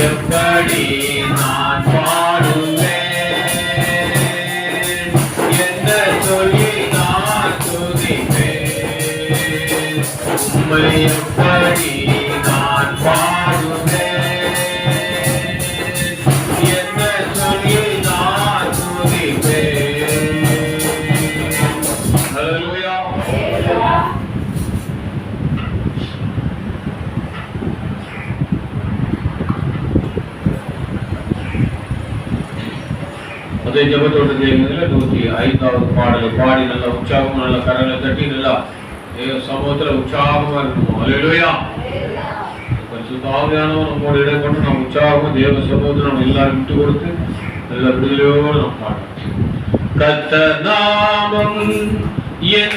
எப்படி நான் பாடுவேன்? என்ன சொல்லி நான் துதிப்பேன்? உண்மை எப்படி ಅದೇ ಜಪತೋಟ ದೇವನೆಲ್ಲ ನೂತಿ പാടി നല്ല ಪಾಡಿನಲ್ಲ ಉಚ್ಚಾಪನಲ್ಲ ಕರಗಳ ತಟ್ಟಿನಲ್ಲ സമൂഹത്തിലെ ഉത്സാഹമായിരുന്നു ഹല്ലേലൂയ. പരിശുദ്ധാവിയാണ് നമ്മുടെ ഇടയിൽ കൊണ്ട് നാം ഉത്സാഹവും ദൈവസമൂഹത്തിനാണ് എല്ലാം വിട്ടുകൊടുത്ത് നല്ല വിടുതലോടെ നാം പാടാം. കത്തനാമം എൻ